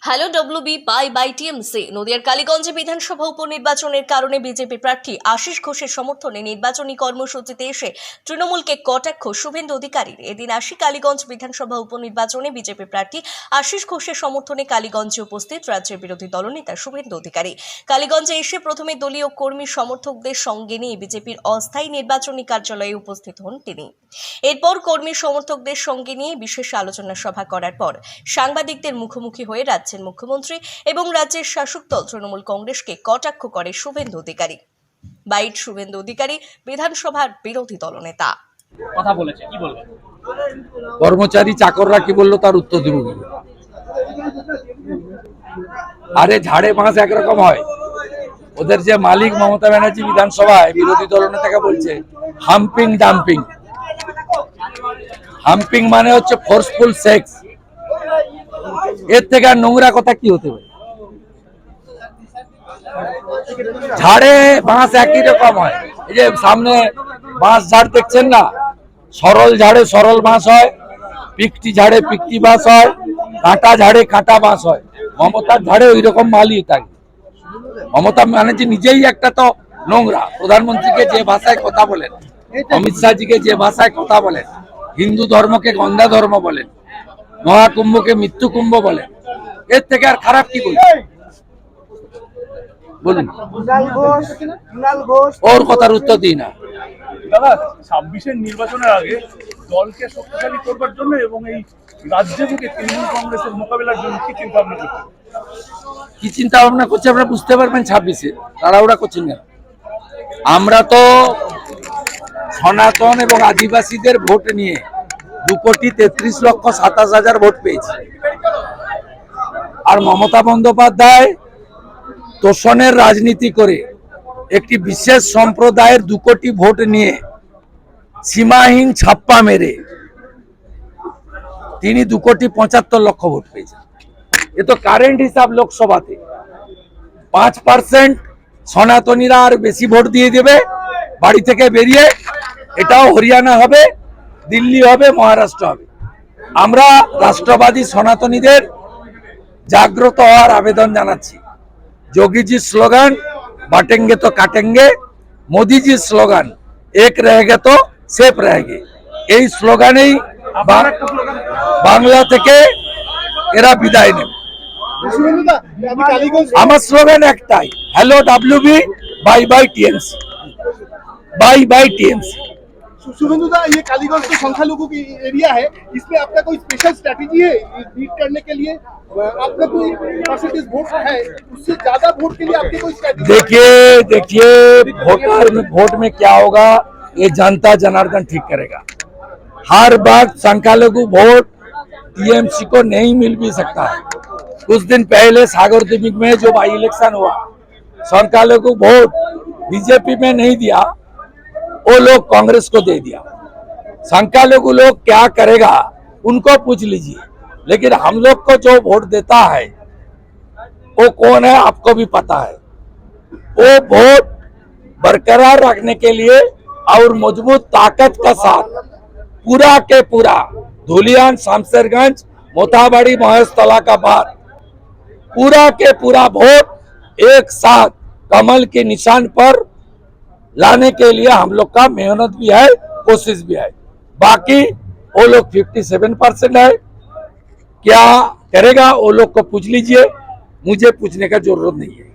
Hello WB bye bye TMC নদিয়ার কালীগঞ্জে বিধানসভা উপনির্বাচনের কারণে বিজেপি প্রার্থী আশিস ঘোষের সমর্থনে নির্বাচনী কর্মসূচিতে এসে তৃণমূলকে কটাক্ষ শুভেন্দু অধিকারীর। এদিন আসি কালীগঞ্জ বিধানসভা উপনির্বাচনে বিজেপি প্রার্থী আশিস ঘোষের সমর্থনে কালীগঞ্জে উপস্থিত রাজ্যের বিরোধী দলনেতা শুভেন্দু অধিকারী। কালীগঞ্জে এসে প্রথমে দলীয় কর্মী সমর্থকদের সঙ্গে নিয়ে বিজেপির অস্থায়ী নির্বাচনী কার্যালয়ে উপস্থিত হন তিনি। এরপর কর্মী সমর্থকদের সঙ্গে নিয়ে বিশেষ আলোচনা সভা করার পর সাংবাদিকদের মুখোমুখি হয়ে রাজ্যের মুখ্যমন্ত্রী এবং রাজ্যের শাসক দল তৃণমূল কংগ্রেসকে কটাক্ষ করে শুভেন্দু অধিকারী। বাইট শুভেন্দু অধিকারী বিধানসভার বিরোধী দলনেতা। কথা বলেছে কি বলবেন? কর্মচারী চাকররা কি বলল তার উত্তর দেব। আরে ঝাড়ে বাঁশ একরকম হয়। ওদের যে মালিক মমতা ব্যানার্জি বিধানসভায় বিরোধী দলনেতাকে বলছে হাম্পিং ডাম্পিং। হাম্পিং মানে হচ্ছে ফোর্সফুল সেক্স এর থেকে আর নোংরা কথা কি হতে পারে? ঝাড়ে বাঁশ একই রকম হয়। এই যে সামনে বাঁশ ঝাড় দেখছেন না? সরল ঝাড়ে সরল বাঁশ হয়, পিকটি ঝাড়ে পিকটি বাঁশ হয়, কাঁটা ঝাড়ে কাঁটা বাঁশ হয়। মমতার ঝাড়ে ওই রকম মালই থাকে মমতা ব্যানার্জি নিজেই একটা তো নোংরা। প্রধানমন্ত্রীকে যে ভাষায় কথা বলেন, অমিত শাহজিকে যে ভাষায় কথা বলেন, হিন্দু ধর্মকে গন্ধা ধর্ম বলেন মহাকুম্ভকে মৃত্যু কুম্ভ বলেন এর থেকে আর খারাপ কি বলবেন বলুন। ওর কথার উত্তর দিই না। দাদা ছাব্বিশের নির্বাচনের আগে দলকে শক্তিশালী করবার জন্য এবং এই রাজ্যে থেকে তৃণমূল কংগ্রেসের মোকাবিলার জন্য কি চিন্তা ভাবনা করছেন? কি চিন্তা ভাবনা করছে আপনারা বুঝতে পারবেন ছাব্বিশে। তাড়াহুড়া করছেন কেন? আমরা তো সনাতন এবং আদিবাসীদের ভোট নিয়ে দু কোটি তেত্রিশ লক্ষ সাতাশ হাজার ভোট পেয়েছে। আর মমতা বন্দ্যোপাধ্যায় তোষণের রাজনীতি করে একটি বিশেষ সম্প্রদায়ের দু কোটি ভোট নিয়ে সীমাহীন ছাপ্পা মেরে তিনি দু কোটি পঁচাত্তর লক্ষ ভোট পেয়েছেন। এ তো কারেন্ট হিসাব লোকসভাতে। পাঁচ পার্সেন্ট সনাতনীরা আর বেশি ভোট দিয়ে দেবে, বাড়ি থেকে বেরিয়ে এটাও হরিয়ানা হবে। দিল্লি হবে মহারাষ্ট্র হবে। আমরা রাষ্ট্রবাদী সনাতনীদের জাগ্রত হওয়ার আবেদন জানাচ্ছি। যোগীজির স্লোগান বাটেঙ্গে তো কাটেঙ্গে মোদিজির স্লোগান এক রেগে তো সেফ রেগে এই স্লোগানেই বাংলা থেকে এরা বিদায় নেবে। আমার স্লোগান একটাই hello WB bye bye TMC bye bye TMC TMC शुभेंदुदा ये कालीगंज तो संख्यालघु की एरिया है। इसमें आपका कोई स्पेशल स्ट्रैटेजी है बीट करने के लिए? आपका कोई परसेंटेज वोट है? उससे ज़्यादा वोट के लिए आपकी कोई स्ट्रैटेजी देखिए देखिए वोटर में वोट में क्या होगा, ये जनता जनार्दन ठीक करेगा। हर बार संख्यालघु वोट टीएमसी को नहीं मिल भी सकता। है कुछ दिन पहले सागर दिमिक में जो बाई इलेक्शन हुआ, संख्यालघु वोट बीजेपी में नहीं दिया। वो लोग कांग्रेस को दे दिया। संख्यालघु लोग क्या करेगा, उनको पूछ लीजिए। लेकिन हम लोग को जो वोट देता है, वो कौन है, आपको भी पता है। वो वोट बरकरार रखने के लिए और मज़बूत ताकत का साथ पूरा के पूरा, धुलियान शामसरगंज मोथाबाड़ी महेशतला का बाद पूरा के पूरा वोट एक साथ कमल के निशान पर लाने के लिए हम लोग का मेहनत भी है, कोशिश भी है। बाकी वो लोग 57 परसेंट है। क्या करेगा वो लोग को पूछ लीजिए, मुझे पूछने का ज़रूरत नहीं है।